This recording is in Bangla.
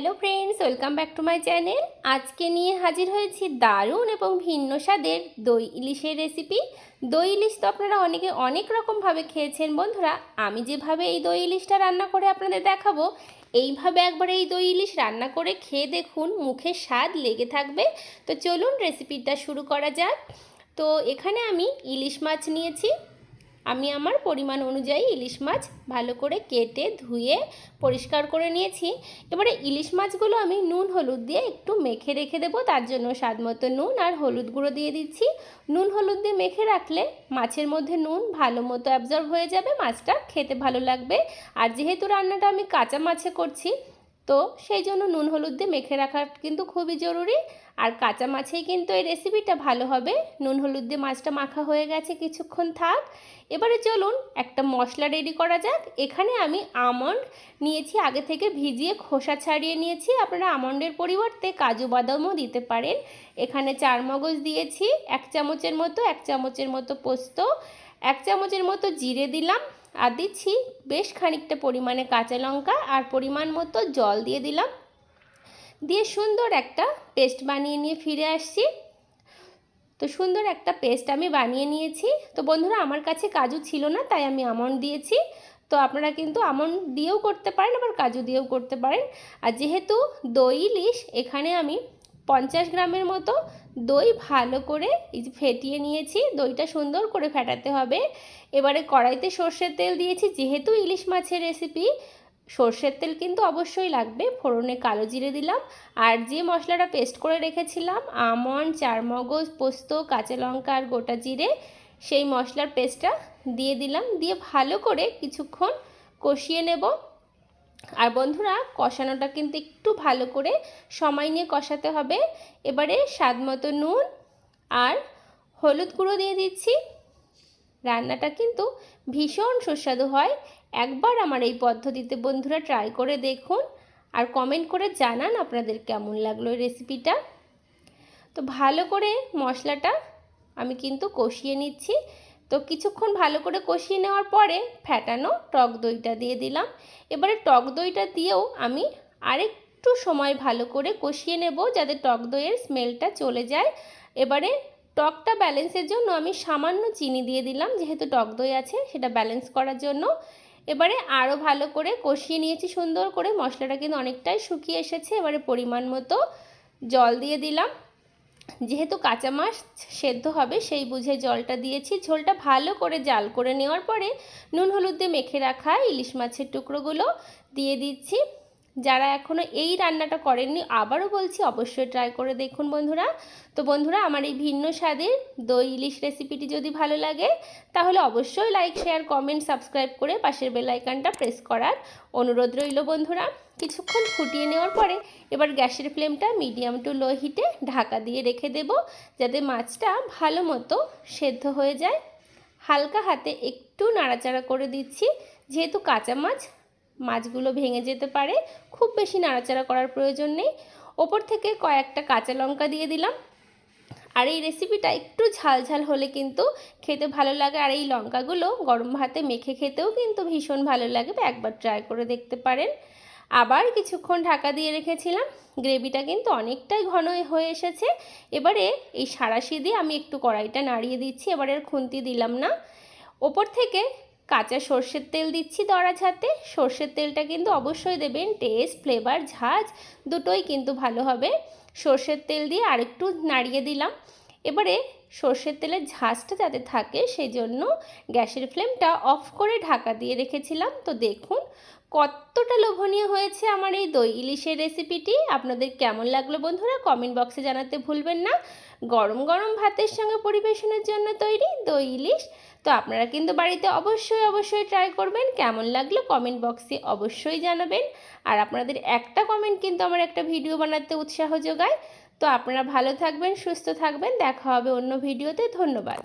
Hello friends, welcome back to my channel. আজকে নিয়ে হাজির হয়েছি দারুণ এবং ভিন্ন স্বাদের দই ইলিশের রেসিপি। দই ইলিশ তো আপনারা অনেকে অনেক রকমভাবে খেয়েছেন বন্ধুরা। আমি যেভাবে এই দই ইলিশটা রান্না করে আপনাদের দেখাবো, এইভাবে একবার এই দই ইলিশ রান্না করে খেয়ে দেখুন, মুখে স্বাদ লেগে থাকবে। তো চলুন রেসিপিটা শুরু করা যাক। তো এখানে আমি ইলিশ মাছ নিয়েছি আমি আমার পরিমাণ অনুযায়ী ইলিশ মাছ ভালো করে কেটে ধুয়ে পরিষ্কার করে নিয়েছি। এবারে ইলিশ মাছগুলো আমি নুন হলুদ দিয়ে একটু মেখে রেখে দেবো, তার জন্য স্বাদ মতো নুন আর হলুদ গুঁড়ো দিয়ে দিচ্ছি। নুন হলুদ দিয়ে মেখে রাখলে মাছের মধ্যে নুন ভালো মতো অ্যাবজর্ব হয়ে যাবে, মাছটা খেতে ভালো লাগবে। আর যেহেতু রান্নাটা আমি কাঁচা মাছে করছি তো সেই জন্য নুন, হলুদ দিয়ে মেখে রাখা কিন্তু খুবই জরুরি। আর কাঁচা মাছেই কিন্তু এই রেসিপিটা ভালো হবে। নুন, হলুদ দিয়ে মাছটা মাখা হয়ে গেছে কিছুক্ষণ থাক। এবারে চলুন একটা মশলা রেডি করা যাক। এখানে আমি আমন্ড নিয়েছি, আগে থেকে ভিজিয়ে খোসা ছাড়িয়ে নিয়েছি। আপনারা আমন্ডের পরিবর্তে কাজু বাদামও দিতে পারেন। এখানে চার মগজ দিয়েছি, এক চামচের মতো, এক চামচের মতো পোস্ত, এক চামচের মতো জিরে দিলাম। আর দিচ্ছি বেশ খানিকটা পরিমাণে কাঁচা লঙ্কা আর পরিমাণ মতো জল দিয়ে দিলাম। দিয়ে সুন্দর একটা পেস্ট বানিয়ে নিয়ে ফিরে আসছি। তো সুন্দর একটা পেস্ট আমি বানিয়ে নিয়েছি। তো বন্ধুরা, আমার কাছে কাজু ছিল না, তাই আমি আমন্ড দিয়েছি। তো আপনারা কিন্তু আমন্ড দিয়েও করতে পারেন, আবার কাজু দিয়েও করতে পারেন। আর যেহেতু দই, ইলিশ, এখানে আমি পঞ্চাশ গ্রামের মতো দই ভালো করে ফেটিয়ে নিয়েছি। দইটা সুন্দর করে ফেটাতে হবে। এবারে কড়াইতে সর্ষের তেল দিয়েছি। যেহেতু ইলিশ মাছের রেসিপি সর্ষের তেল কিন্তু অবশ্যই লাগবে। ফোড়নে কালো জিরে দিলাম। আর যে মশলাটা পেস্ট করে রেখেছিলাম, আমন্ড, চারমগজ, পোস্ত, কাঁচা লঙ্কা আর গোটা জিরে, সেই মশলার পেস্টটা দিয়ে দিলাম। দিয়ে ভালো করে কিছুক্ষণ কষিয়ে নেব। আর বন্ধুরা, কষানোটা কিন্তু একটু ভালো করে সময় নিয়ে কষাতে হবে। এবারে স্বাদ মতো নুন আর হলুদ গুঁড়ো দিয়ে দিচ্ছি। রান্নাটা কিন্তু ভীষণ সুস্বাদু হয়। একবার আমার এই পদ্ধতিতে বন্ধুরা ট্রাই করে দেখুন আর কমেন্ট করে জানান আপনাদের কেমন লাগল রেসিপিটা। তো ভালো করে মশলাটা আমি কিন্তু কষিয়ে নিচ্ছি। তো কিছুক্ষণ ভালো করে কষিয়ে নেওয়ার পরে ফ্যাটানো টক দইটা দিয়ে দিলাম। এবারে টক দইটা দিয়েও আমি আরেকটু সময় ভালো করে কষিয়ে নেব যাতে টক দইয়ের স্মেলটা চলে যায়। এবারে টকটা ব্যালেন্সের জন্য আমি সামান্য চিনি দিয়ে দিলাম, যেহেতু টক দই আছে সেটা ব্যালেন্স করার জন্য। এবারে আরও ভালো করে কষিয়ে নিয়েছি, সুন্দর করে। মশলাটা কিন্তু অনেকটাই শুকিয়ে এসেছে। এবারে পরিমাণ মতো জল দিয়ে দিলাম। যেহেতু কাঁচা মাছ সেদ্ধ হবে, সেই বুঝে জলটা দিয়েছি। ঝোলটা ভালো করে জাল করে নেওয়ার পরে নুন হলুদ দিয়ে মেখে রাখা ইলিশ মাছের টুকরোগুলো দিয়ে দিচ্ছি। যারা এখনও এই রান্নাটা করেননি, আবারও বলছি অবশ্যই ট্রাই করে দেখুন বন্ধুরা। তো বন্ধুরা, আমার এই ভিন্ন স্বাদের দই ইলিশ রেসিপিটি যদি ভালো লাগে, তাহলে অবশ্যই লাইক শেয়ার কমেন্ট সাবস্ক্রাইব করে পাশের বেলাইকানটা প্রেস করার অনুরোধ রইল বন্ধুরা। কিছুক্ষণ ফুটিয়ে নেওয়ার পরে এবার গ্যাসের ফ্লেমটা মিডিয়াম টু লো হিটে ঢাকা দিয়ে রেখে দেব, যাতে মাছটা ভালো মতো সেদ্ধ হয়ে যায়। হালকা হাতে একটু নাড়াচাড়া করে দিচ্ছি, যেহেতু কাঁচা মাছ মাছগুলো ভেঙে যেতে পারে। খুব বেশি নাড়াচাড়া করার প্রয়োজন নেই। ওপর থেকে কয়েকটা কাঁচা লঙ্কা দিয়ে দিলাম। আর এই রেসিপিটা একটু ঝাল ঝাল হলে কিন্তু খেতে ভালো লাগে। আর এই লঙ্কাগুলো গরম ভাতে মেখে খেতেও কিন্তু ভীষণ ভালো লাগে। একবার ট্রাই করে দেখতে পারেন। আবার কিছুক্ষণ ঢাকা দিয়ে রেখেছিলাম। গ্রেভিটা কিন্তু অনেকটাই ঘন হয়ে এসেছে। এবারে এই সারাশি দিয়ে আমি একটু কড়াইটা নাড়িয়ে দিচ্ছি। এবারে খুন্তি দিলাম না। ওপর থেকে কাঁচা সর্ষের তেল দিচ্ছি দড়া ছাতে সর্ষের তেলটা কিন্তু অবশ্যই দেবেন। টেস্ট ফ্লেভার ঝাঁজ দুটোই কিন্তু ভালো হবে। সর্ষের তেল দিয়ে আরেকটু নাড়িয়ে দিলাম। এবারে সর্ষের তেলের ঝাঁজটা যাতে থাকে সেই জন্য গ্যাসের ফ্লেমটা অফ করে ঢাকা দিয়ে রেখেছিলাম। তো দেখুন কতটা লোভনীয় হয়েছে আমার এই দই ইলিশের রেসিপিটি। আপনাদের কেমন লাগল বন্ধুরা কমেন্ট বক্সে জানাতে ভুলবেন না। গরম গরম ভাতের সঙ্গে পরিবেশনের জন্য তৈরি দই ইলিশ। তো আপনারা কিন্তু বাড়িতে অবশ্যই অবশ্যই ট্রাই করবেন। কেমন লাগল কমেন্ট বক্সে অবশ্যই জানাবেন। আর আপনাদের একটা কমেন্ট কিন্তু আমার একটা ভিডিও বানাতে উৎসাহ যোগায়। তো আপনারা ভালো থাকবেন সুস্থ থাকবেন। দেখা হবে অন্য ভিডিওতে। ধন্যবাদ।